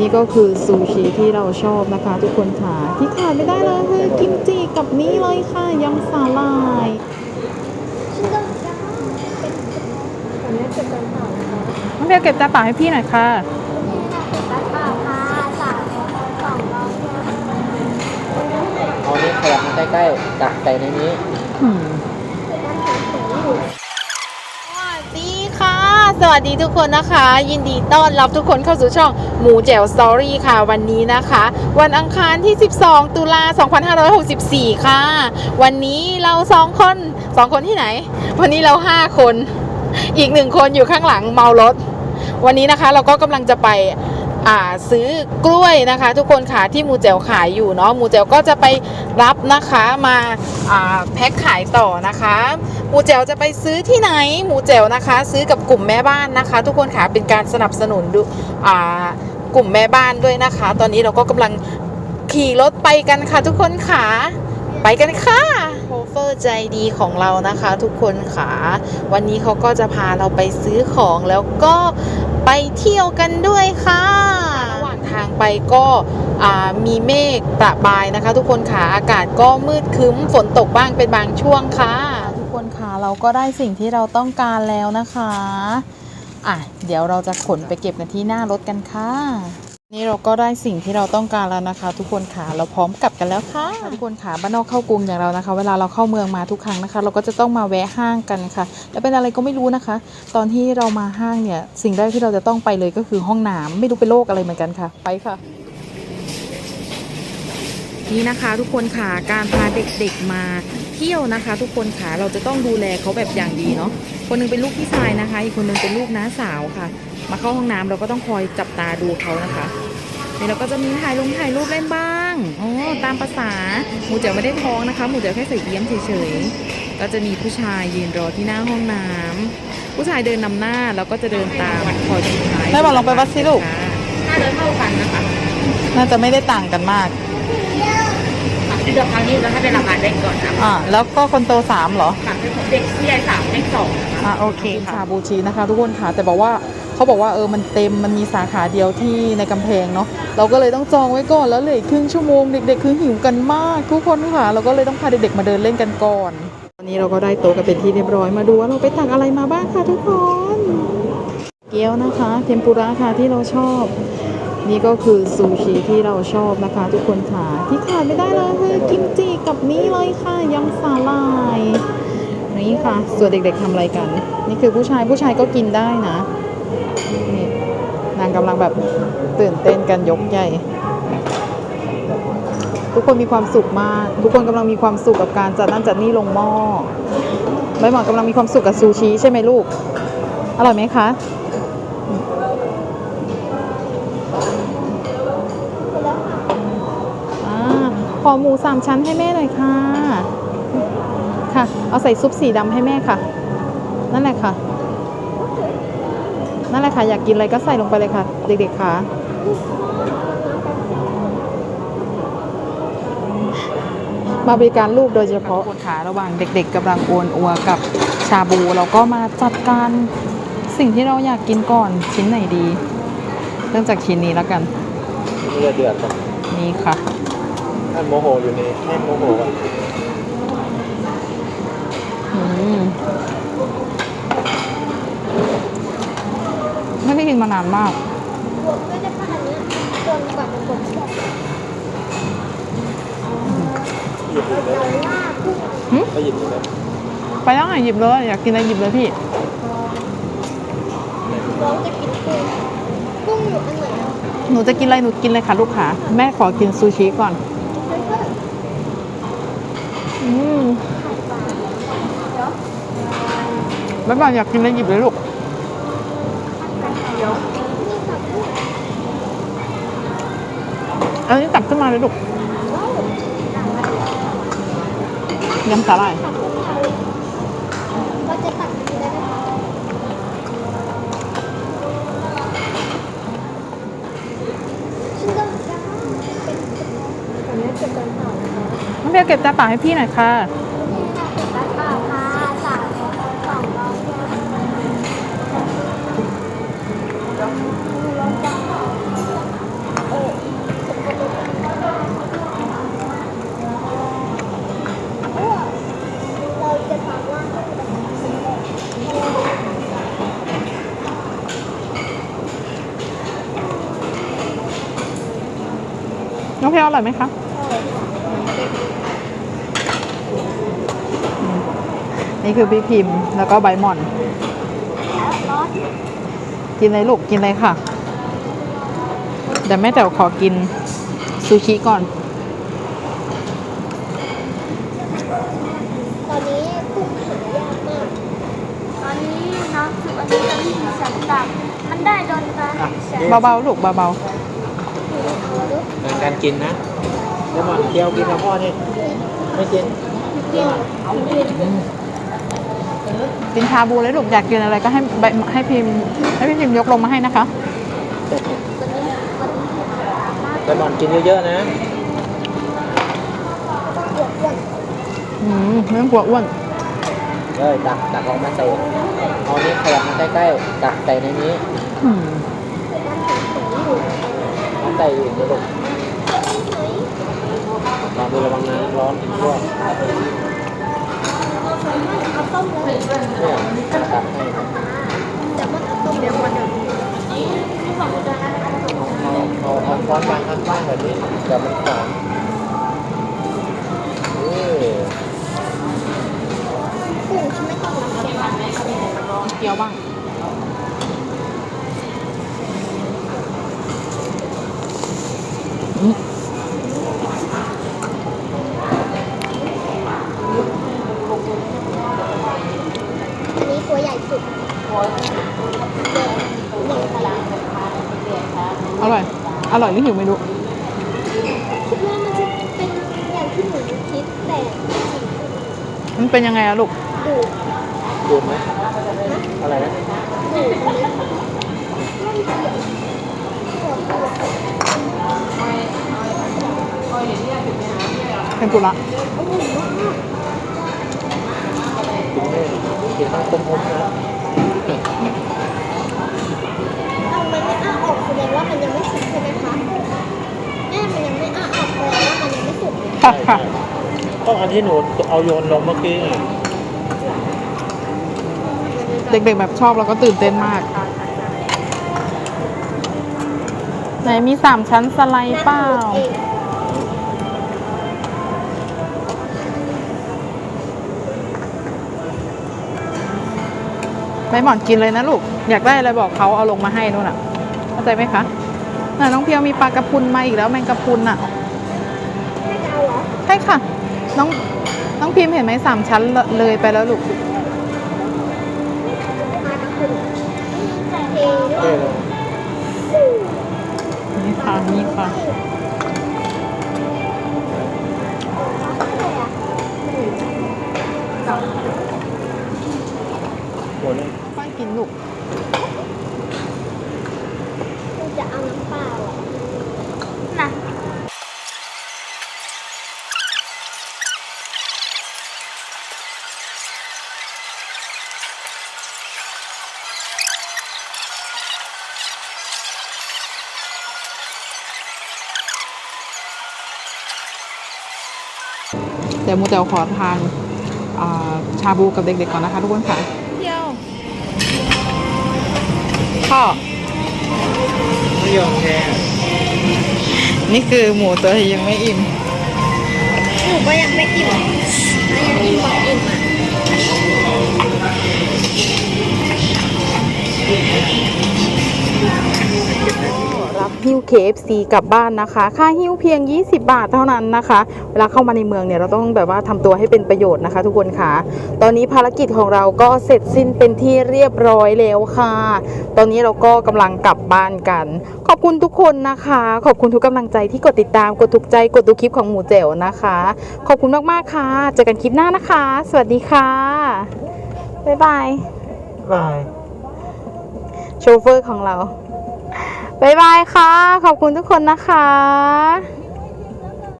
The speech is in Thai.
นี่ก็คือซูชิที่เราชอบนะคะทุกคนค่ะ ที่ขาดไม่ได้เลยคือกิมจิกับนี่เลยค่ะยำสาลายน้องเบลเก็บตาเปล่าให้พี่หน่อยค่ะ เอานี้ขยับมาใกล้ๆจับใส่ในนี้สวัสดีค่ะ สวัสดีทุกคนนะคะ ยินดีต้อนรับทุกคนเข้าสู่ช่องหมูแจ๋วสตอรี่ค่ะวันนี้นะคะ วันอังคารที่ 12 ตุลา 2564 ค่ะ วันนี้เราสองคนสองคนที่ไหน วันนี้เรา 5 คน อีกหนึ่งคนอยู่ข้างหลังเมารถ วันนี้นะคะเราก็กำลังจะไป ซื้อกล้วยนะคะ ทุกคนค่ะที่มูแจ๋วขายอยู่เนาะมูแจ๋วก็จะไปรับนะคะมาาแพ็คขายต่อนะคะมูแจ๋วจะไปซื้อที่ไหนมูแจ๋วนะคะ ซื้อกับกลุ่มแม่บ้านนะคะ ทุกคนค่ะเป็นการสนับสนุนดูกลุ่มแม่บ้านด้วยนะคะ ตอนนี้เราก็กำลังขี่รถไปกันค่ะ ทุกคนค่ะไปกันค่ะโชเฟอร์ใจดีของเรานะคะ ทุกคนค่ะ วันนี้เขาก็จะพาเราไปซื้อของแล้วก็ ไปเที่ยวกันด้วยค่ะระหว่างทางไปก็มีเมฆประบายนะคะ ทุกคนค่ะอากาศก็มืดครึ้มฝนตกบ้างเป็นบางช่วงค่ะ ทุกคนค่ะเราก็ได้สิ่งที่เราต้องการแล้วนะคะอะเดี๋ยวเราจะขนไปเก็บกันที่หน้ารถกันค่ะ นี่เราก็ได้สิ่งที่เราต้องการแล้วนะคะ ทุกคนค่ะเราพร้อมกลับกันแล้วค่ะทุกคนค่ะบ้านนอกเข้ากรุงอย่างเรานะคะ เวลาเราเข้าเมืองมาทุกครั้งนะคะ เราก็จะต้องมาแวะห้างกันค่ะแล้วเป็นอะไรก็ไม่รู้นะคะ ตอนที่เรามาห้างเนี่ยสิ่งแรกที่เราจะต้องไปเลยก็คือห้องน้ำไม่รู้เป็นโรคอะไรเหมือนกันค่ะ ไปค่ะ นี่นะคะทุกคนค่ะการพาเด็กๆมาเที่ยวนะคะ ทุกคนค่ะเราจะต้องดูแลเขาแบบอย่างดีเนาะคนหนึงเป็นลูกพี่ชายนะคะ อีกคนหนึงเป็นลูกน้าสาวค่ะ มาเข้าห้องน้ำเราก็ต้องคอยจับตาดูเขานะคะนี่เราก็จะมีถ่ายลงถ่ายรูปเล่นบ้างอ๋อตามภาษาหมูเจ๋วไม่ได้ท้องนะคะหมูเจ๋วแค่ใส่เยี่ยมเฉยๆก็จะมีผู้ชายยืนรอที่หน้าห้องน้ำผู้ชายเดินนำหน้าแล้วก็จะเดินตามคอยสุดท้ายแม่บอกลองไปวัดสิลูกน่าจะเท่ากันนะคะ น่าจะไม่ได้ต่างกันมาก เดี๋ยวครั้งนี้เราให้เป็นราคาเด็กก่อนนะอ่าแล้วก็คนโตสามเหรอ ค่ะเด็กผู้ใหญ่สามเด็กสองอ่าโอเคค่ะชาบูชีนะคะ ทุกคนค่ะแต่บอกว่าเขาบอกว่าเออมันเต็มมันมีสาขาเดียวที่ในกำแพงเนาะเราก็เลยต้องจองไว้ก่อนแล้วเหลืออีกครึ่งชั่วโมงเด็กๆคือหิวกันมาก ทุกคนค่ะ เราก็เลยต้องพาเด็กๆมาเดินเล่นกันก่อนตอนนี้เราก็ได้โต๊ะกันเป็นที่เรียบร้อยมาดูว่าเราไปตักอะไรมาบ้างค่ะทุกคน เกี๊ยวนะคะ เทมปุระค่ะที่เราชอบ นี่ก็คือซูชิที่เราชอบนะคะ ทุกคนค่ะที่ขาดไม่ได้เลยคือกิมจิกับนี่เลยค่ะยำสาลายนี่ค่ะ ส่วนเด็กๆทำอะไรกัน นี่คือผู้ชายผู้ชายก็กินได้นะนี่นางกำลังแบบตื่นเต้นกันยกใหญ่ ทุกคนมีความสุขมาก ทุกคนกำลังมีความสุขกับการจัดนั่นจัดนี่ลงหม้อใบหมอนกำลังมีความสุขกับซูชิใช่ไหมลูก อร่อยไหมคะ อ่าข อหมูสามชั้นให้แม่หน่อยค่ะ ค่ะ เอาใส่ซุปสีดำให้แม่ค่ะ นั่นแหละค่ะ นั่นแหละค่ะ อยากกินอะไรก็ใส่ลงไปเลยค่ะ เด็กๆค่ะ มาบริการลูกโดยเฉพาะขาระหว่างเด็ก ๆกำลังโอนอัวกับชาบูเราก็มาจัดการสิ่งที่เราอยากกินก่อนชิ้นไหนดี เริ่มจากชิ้นนี้แล้วกันเลือดเดือดก่อนนี่ค่ะ ท่านโมโหอยู่ในให้โมโหก่อนอืมไม่ได้กินมานานมากก็จะผ่านเนี้ยจนกว่าจะกดเสร็จหยิบอยู่เลยเราล่ากุ้งก็หยิบอยู่เลยไปแล้วไงหยิบเลย อยากกินอะไรหยิบเลยพี่เราจะกินกุ้งกุ้งอยู่อันไหนอะหนูจะกินอะไรหนูกินเลยค่ะลูกค้าแม่ขอกินซูชิก่อนอืม แล้วบ้านอยากกินอะไรหยิบเลยลูกอันนี้ตักขึ้นมาเลยลูกยำสาหร่าย เก็บตาเปล่าให้พี่หน่อยค่ะ น้องเพลอร่อยไหมคะ นี่คือพี่พิมพ์แล้วก็ใบหม่อน กินเลยลูกกินเลยค่ะเดี๋ยวแม่แต๋วขอกินซูชิก่อน ตอนนี้กุ้งหายากมากตอนนี้น้องสุอันนี้จะมีสันดาบมันได้โดนตาแสงเบาๆลูกเบาเอาดูแบ่งกันกินนะเดี๋ยวหมอนเที่ยวกินกับพ่อนี่ไม่กินเกี่ยวเอาเกี่ยวๆ กินชาบูเลยลูกอยากกินอะไรก็ให้ใบให้พิมพ์ให้พี่พิมพ์ยกลงมาให้นะคะเดี๋ยวหมอนกินเยอะๆนะอืมไม่ต้องกลัวอ้วนเลยตักตักออกมาใส่เอานี้ขยับมาใกล้ๆตักใส่ในนี้อืมเอาใส่อีกเดี๋ยวลูกลองดูระวังน้ำร้อนลวก เอาต้มเดียตักให้แต่มันเอาต้มเดี๋ยวมันเดี๋ยวนี้ที่บอกว่าจะอะไรเอาเอาเอาช้อนวางข้างแบบนี้เดี๋ยวมันหอมเออกุ้งฉันไม่อนเกี๊ยวบ้าง ร่อยหรือหิวไม่รู้คิดว่ามันจะเป็นอย่างที่หนูคิดแต่มันเป็นยังไงอะลูกดูดูดไหมอะไรนะดูมันเล็กมันเขียวตัวตัวเป็นกุระโอ้โหมากกินไม่กินต้องต้มๆนะ เอามันไม่อ้าออกแสดงว่ามันยังไม่สุกใช่ไหมคะแม่มันยังไม่อ้าออกแสดงว่ามันยังไม่สุก ค่ะค่ะก็อันที่หนูเอาโยนลงเมื่อกี้ไงเด็กๆแบบชอบแล้วก็ตื่นเต้นมาก ไหนมีสามชั้นสไลด์เปล่าเองใบหมอนกินเลยนะลูก อยากได้อะไรบอกเขาเอาลงมาให้นู่นอะ เข้าใจไหมคะ น่ะน้องเพียวมีปลากระพุนมาอีกแล้วแมงกระพุนอะ ช่ค่ะ น้องน้องพิมพ์เห็นไหมสามชั้นเลเลยไปแล้วลูกมาตะคุ่นเทเออนี่ค่ะนี่ค่ะหมดเลยค่อยกินลูก คุณจะเอาน้ำเปล่าเหรอนะ เดี๋ยวมูเตลขอทานอ่าชาบูกับเด็กๆก่อนนะคะทุกคนค่ะเที่ยวพ่อไม่ยอมแพ้นี่คือหมูตัวที่ยังไม่อิ่มหนูก็ยังไม่อิ่มยังอิ่มบอกอิ่มอะ รับหิ้ว KFC กลับบ้านนะคะ ค่าหิ้วเพียง 20 บาทเท่านั้นนะคะ เวลาเข้ามาในเมืองเนี่ยเราต้องแบบว่าทำตัวให้เป็นประโยชน์นะคะ ทุกคนค่ะ ตอนนี้ภารกิจของเราก็เสร็จสิ้นเป็นที่เรียบร้อยแล้วค่ะ ตอนนี้เราก็กำลังกลับบ้านกัน ขอบคุณทุกคนนะคะ ขอบคุณทุกกำลังใจที่กดติดตามกดถูกใจกดดูคลิปของหมูแจ๋วนะคะ ขอบคุณมากๆค่ะเจอกันคลิปหน้านะคะ สวัสดีค่ะบ๊ายบายบายโชเฟอร์ของเรา บ๊ายบายค่ะ ขอบคุณทุกคนนะคะ